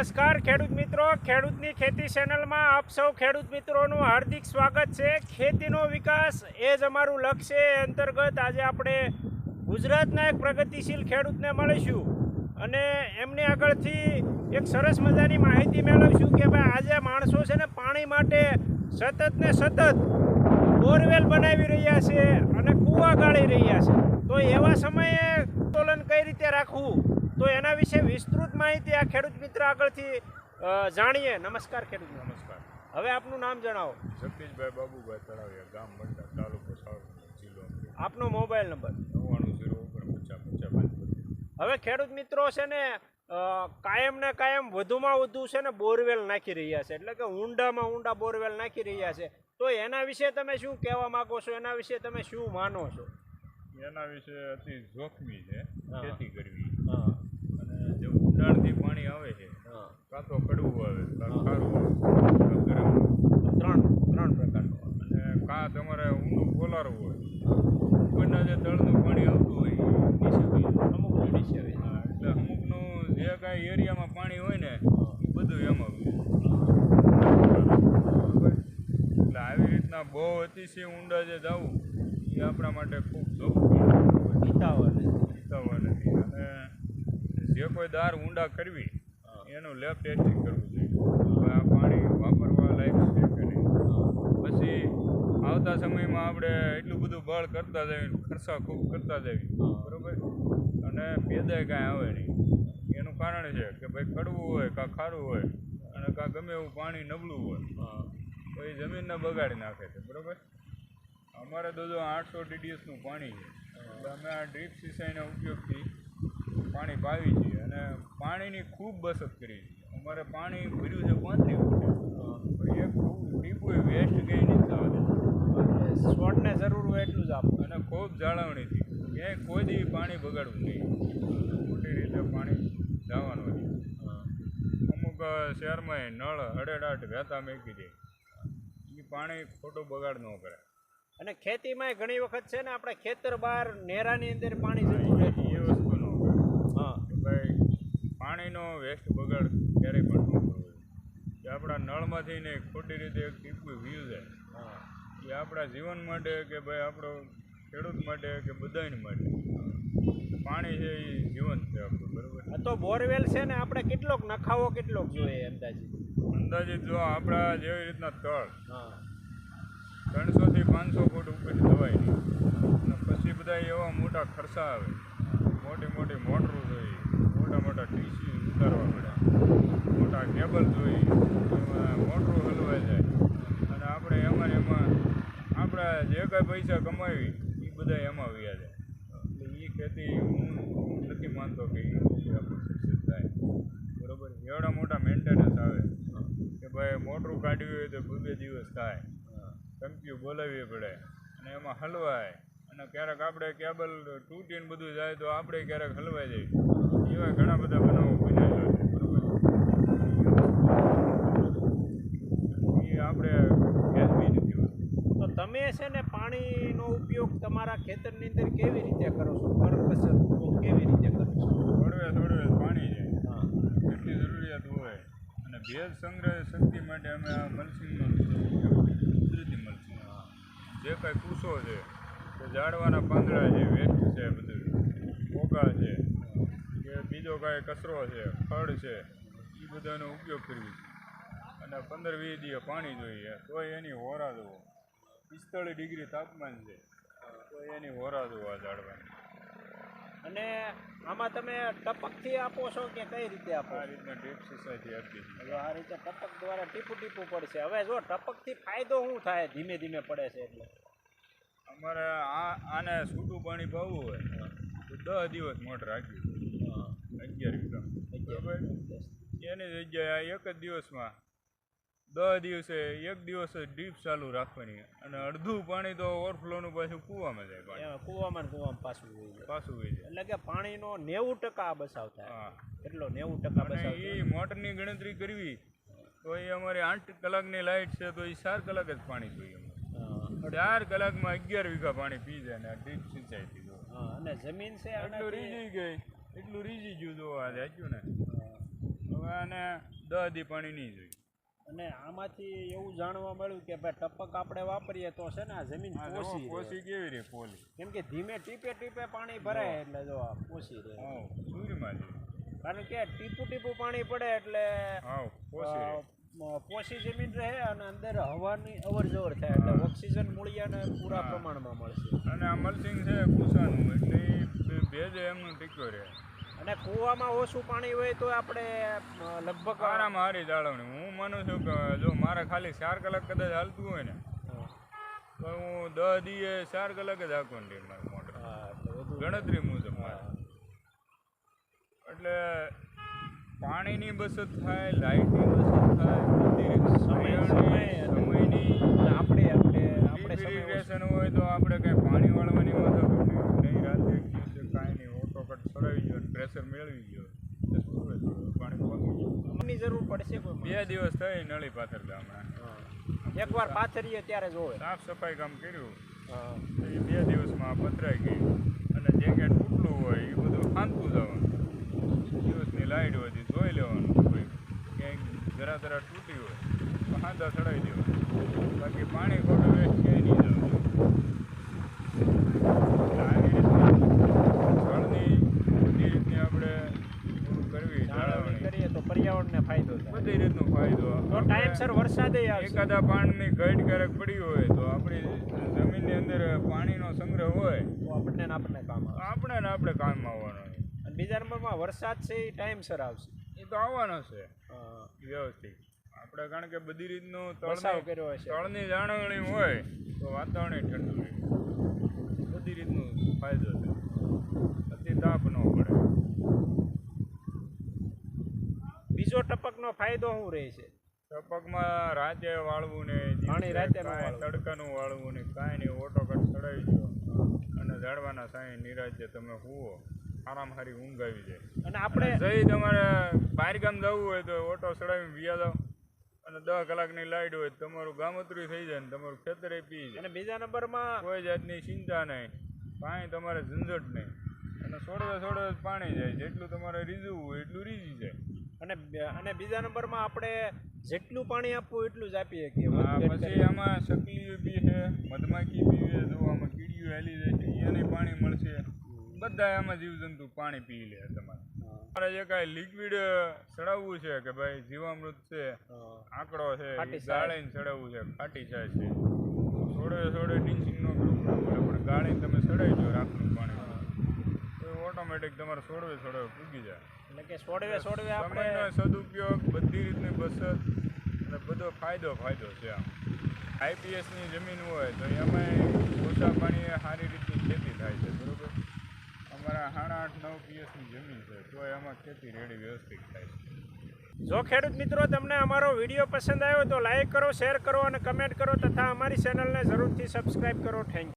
નમસ્કાર, ખેડૂત મિત્રો. ખેડૂતની ખેતી ચેનલમાં આપ સૌ ખેડૂત મિત્રોનું હાર્દિક સ્વાગત છે. ખેતીનો વિકાસ એ જ અમારું લક્ષ્ય અંતર્ગત આજે આપણે ગુજરાતના એક પ્રગતિશીલ ખેડૂતને મળીશું. અને એમની આગળથી એક સરસ મજાની માહિતી મેળવીશું કે ભાઈ આજે માણસો છે ને પાણી માટે સતત ને સતત બોરવેલ બનાવી રહ્યા છે અને કૂવા ગાળી રહ્યા છે. તો એવા સમયે આંદોલન કઈ રીતે રાખવું? તો એના વિશે વિસ્તૃત માહિતી આ ખેડૂત મિત્ર આગળથી જાણીએ. નમસ્કાર ખેડૂત નમસ્કાર. હવે આપનું નામ જણાવો. જગદીશભાઈ બાબુભાઈ તળાવિયા ગામ મંડળ તાલુકો સાવરકુંડલા જિલ્લો આપનો મોબાઈલ નંબર. નવ્વાણું ઝીરો ઓગણપચાસ પચાસ પાંચ હવે ખેડૂત મિત્રો છે ને કાયમ ને કાયમ વધુમાં વધુ છે ને બોરવેલ નાખી રહ્યા છે. એટલે કે ઊંડામાં ઊંડા બોરવેલ નાખી રહ્યા છે. તો એના વિશે તમે શું કહેવા માંગો છો? એના વિશે તમે શું માનો છો? એના વિશે અતિ જોખમી છે. ખેતી કરવી હા અને જે ઉડાણથી પાણી આવે છે હા કાં તો કડવું આવે કાં હા. ખારું આવે કાં ગરમ આવે. ત્રણ ત્રણ પ્રકારનું અને કાં તમારે ઊંડું પોલારું હોય ઉપરના જે તળનું પાણી આવતું હોય એ નીચે વહી જાય. અમુક લેડી છે હવે. હા, એટલે અમુકનું જે કાંઈ એરિયામાં પાણી હોય ને એ બધું એમાં વહી જાય. બરાબર? એટલે આવી રીતના બહુ અતિશય ઊંડા જે જવું એ આપણા માટે ખૂબ જોખમી ગીતાવર હિતાવહ નથી. અને જે કોઈ દાર ઊંડા કરવી એનું લેબ ટેસ્ટિંગ કરવું જોઈએ. આ પાણી વાપરવા લાયક છે કે નહીં? પછી આવતા સમયમાં આપણે એટલું બધું બળ કરતા જઈએ ખર્ચા ખૂબ કરતા જઈએ. બરોબર? અને પેદાય કાંઈ આવે નહીં. એનું કારણ છે કે ભાઈ કડવું હોય કાં ખારું હોય અને કાં ગમે એવું પાણી નબળું હોય. એ જમીનને બગાડી નાખે છે બરાબર? અમારે તો જો આઠસો ડીડીએસનું પાણી છે. અમે આ ડ્રીપ સિંચાઈના ઉપયોગથી પાણી પાવી છીએ અને પાણીની ખૂબ બચત કરી છે. અમારે પાણી ભર્યું છે પાંત્રીસ ફૂટે એક વેસ્ટ ગઈ નથી થવા દેતું. જરૂર હોય એટલું જ આપો. અને ખૂબ જાળવણીથી. ક્યાંય કોઈ દી પાણી બગાડવું નહીં. મોટી રીતે પાણી જવાનું નહીં અમુક શહેરમાં નળ અડેડાટ વહેતા મેકી દે. પાણી ખોટું બગાડ ન કરે. અને ખેતીમાં ઘણી વખત છે ને આપણે ખેતર બહાર નેરાની અંદર પાણી જતું રહેતું એ વસ્તુ ન કરે. હા. ભાઈ પાણીનો વેસ્ટ બગાડ ક્યારેય પણ ન કરવો. કે આપણા નળમાંથી ને ખોટી રીતે એક ટીપું વ્યૂ જાય. હા. એ આપણા જીવન માટે કે ભાઈ આપણો ખેડૂત માટે કે બધાને માટે. પાણી છે એ જીવન છે આપણું બરાબર? આ તો બોરવેલ છે ને આપણે કેટલોક નખાવો કેટલોક જોઈએ અંદાજે અંદાજિત જો આપણા જેવી રીતના તળ હા. ત્રણસોથી પાંચસો ફૂટ ઉપર દવાઈ અને પછી બધા એવા મોટા ખર્ચા આવે. મોટી મોટી મોટરો જોઈએ. મોટા મોટા ટીસી ઉતારવા પડે. મોટા કેબલ જોઈએ. એમાં મોટરો હલવાઈ જાય. અને આપણે એમાં એમાં આપણા જે કાંઈ પૈસા કમાવી એ બધા એમાં વ્યા જાય. એટલે એ ખેતી હું નથી માનતો કે એ આપણું સક્સેસ થાય. બરાબર? એવડા મોટા મેન્ટેનન્સ આવે. ભાઈ મોટરું કાઢવી હોય તો બે દિવસ થાય. ધમકીઓ બોલાવવી પડે. અને એમાં હલવાય. અને ક્યારેક આપણે કેબલ તૂટીને બધું જાય તો આપણે ક્યારેક હલવાઈ જાય એવા ઘણા બધા બનાવો બન્યા છે. એ આપણે. તો તમે છે ને પાણીનો ઉપયોગ તમારા ખેતરની અંદર કેવી રીતે કરો છો? કરકસર પૂર્વક કેવી રીતે કરો છો થોડવે થોડવે પાણી છે હા એટલી જરૂરિયાત હોય અને સંગ્રહ શક્તિ માટે અમે આ કરીએ. કુદરતી મલ્ચિંગ જે કાંઈ કૂસો છે કે ઝાડવાના પાંદડા છે વેસ્ટ છે બધું. પોકા છે, કે બીજો કાંઈ કચરો છે, ફળ છે એ બધાનો ઉપયોગ કરવી અને પંદર વીસ દિવસ પાણી જોઈએ તો એની હોરા જુઓ પિસ્તાળીસ ડિગ્રી તાપમાન છે તો એની હોરા આ ઝાડવાની. અને આમાં તમે ટપકથી આપો છો કે કઈ રીતે આપો? આ રીતના ડ્રીપ સિંચાઈથી આપીએ હવે આ રીતે ટપક દ્વારા ટીપું ટીપું પડશે. હવે જો ટપકથી ફાયદો શું થાય? ધીમે ધીમે પડે છે એટલે. અમારે આ આને છૂટું પાણી પાવું હોય તો દસ દિવસ મોટર રાખી અગિયાર વિક્રમ બરાબર? એની જગ્યાએ એક જ દિવસમાં દસ દિવસે એક દિવસ જ ડ્રીપ ચાલુ રાખવાની અને અડધું પાણી તો ઓવરફ્લોનું પાછું કૂવામાં જાય પાણી. કૂવામાં કૂવામાં પાછું વહી જાય. પાછું વહી જાય. એટલે કે પાણીનો નેવું ટકા બચાવ થાય. હા. કેટલો? નેવું ટકા બચાવ એ મોટરની ગણતરી કરવી તો એ અમારી આઠ કલાકની લાઇટ છે તો એ ચાર કલાક જ પાણી જોઈએ ચાર કલાકમાં અગિયાર વીઘા પાણી પી જાય ને ડીપ ડ્રીપ જો હા, અને જમીન છે એટલું રીઝી ગઈ. એટલું રીઝી ગયું તો આ જાચ્યું ને. હવે આને દહ દી પાણી નહીં જોઈએ. અને આમાંથી એવું જાણવા મળ્યું કે ભાઈ ટપક આપણે વાપરીએ તો છે ને આ જમીન પોસી. પોસી કેવી રે પોલી? કેમ કે ધીમે ટીપે ટીપે પાણી ભરાય એટલે જો પોસી રહે. સૂર્યમાં કારણ કે ટીપું ટીપુ પાણી પડે એટલે પોસી જમીન રહે અને અંદર હવાની અવર જવર થાય એટલે. ઓક્સિજન મૂળિયાને પૂરા. પ્રમાણમાં મળશે. અને આ મલ્ચિંગ છે કુસાનું એટલે ભેજ એમનું ટીક્યો રહે. અને કૂવામાં ઓછું પાણી હોય તો આપણે લગભગ આરામ હારી જાળવણી. હું માનું છું કે જો મારે ખાલી ચાર કલાક કદાચ હાલતું હોય ને તો હું દસ દીએ ચાર કલાક જ હાંકવાનું ને મારે મોટર ગણતરી મુજબ એટલે પાણીની બચત થાય લાઇટની બચત થાય સમય- સમયની આપણે આપણે આપણે હોય તો આપણે કંઈ પાણી વાળવાની મદદ નહીં રાતે એક દિવસે કાંઈ નહીં ઓટો કટ પ્રેશર મેળવી ગયો. પાણી જરૂર પડશે કોઈ બે દિવસ થઈ નળી પાથર હમણાં. એકવાર પાથરીએ ત્યારે જોવે. સાફ સફાઈ કામ કર્યું. એ બે દિવસમાં પથરાઈ ગઈ. અને જે ક્યાં તૂટલું હોય એ બધું શાંતું જવાનું. દિવસની લાઈટ હોય તે જોઈ લેવાનું. કોઈ ક્યાંક જરા જરા તૂટી હોય તો હાંધા ચડાવી દેવાનું. બાકી પાણી ખોટું વેસ્ટ ક્યાંય નહીં જવાનું આવી રીતના જળની બધી રીતની આપણે પૂરું કરવી જાળવણી જાળવણી કરીએ તો પર્યાવરણને ફાયદો થાય બધી રીતનો ફાયદો. તો ટાઈમસર વરસાદે એકાદા પાણીની ઘટ ક્યારેક પડી હોય તો આપણી જમીનની અંદર પાણીનો સંગ્રહ હોય તો આપણને ને આપણને કામ આવે. આપણે ને આપણે કામમાં આવવાનો. અને બીજા નંબરમાં વરસાદ છે એ ટાઈમસર આવશે. એ તો આવવાનો છે. વ્યવસ્થિત. આપણે કારણ કે બધી રીતનું તળસાવ કર્યો હોય તળની જાળવણી હોય તો વાતાવરણ ઠંડુ રહે. બધી રીતનું ફાયદો છે. અતિ તાપ ન પડે બીજો ટપકનો ફાયદો શું રહે છે? ટપકમાં રાતે વાળવું ને પાણી રાતે. તડકાનું વાળવું ને કાંઈ નહીં ઓટો કટ ચડાવી દો. અને ઝાડવાના સાંઈ નિરાજે તમે હુવો. આરામ હારી ઊંઘ આવી જાય. અને આપણે જઈ તમારે બહાર ગામ જવું હોય તો ઓટો ચડાવીને વ્યા જાઓ. અને દસ કલાકની લાઈટ હોય તમારું ગામતરું થઈ જાય ને તમારું ખેતરે પી જાય. અને બીજા નંબરમાં કોઈ જાતની ચિંતા નહીં. કાંઈ તમારે ઝંઝટ નહીં. અને છોડવે છોડવે પાણી જાય. જેટલું તમારે રીઝવું હોય એટલું રીઝી જાય. અને અને બીજા નંબરમાં આપણે જેટલું પાણી આપવું એટલું જ આપીએ કે પછી આમાં સકલીઓ બી છે મધમાખી બી છે જો આમાં કીડીઓ હેલી જાય છે એને પાણી મળશે. બધા આમાં જીવજંતુ પાણી પી લે તમારે. મારે જે કાંઈ લિક્વિડ ચડાવવું છે કે ભાઈ જીવામૃત છે આંકડો છે ગાળીને ચડાવવું છે ખાટી જાય છે. છોડે છોડે ટીચિંગ ન કરવું પડે પણ ગાળીને તમે ચડાવી દો પાણી તો ઓટોમેટિક તમારે સોળવે છોડવે પૂગી જાય. એટલે કે સોડવે સોડવે આપણે સદુપયોગ બધી રીતની બચત અને બધો ફાયદો ફાયદો છે આમ. આઈપીએસની જમીન હોય તો એમાંય ઓછા પાણીએ સારી રીતની ખેતી થાય છે બરોબર? અમારા સાડા આઠ નવ પીએસની જમીન છે તો એમાં ખેતી રેડી વ્યવસ્થિત થાય છે. જો ખેડૂત મિત્રો તમને અમારો વીડિયો પસંદ આવ્યો તો લાઈક કરો શેર કરો અને કમેન્ટ કરો તથા અમારી ચેનલને જરૂરથી સબસ્ક્રાઈબ કરો. થેન્ક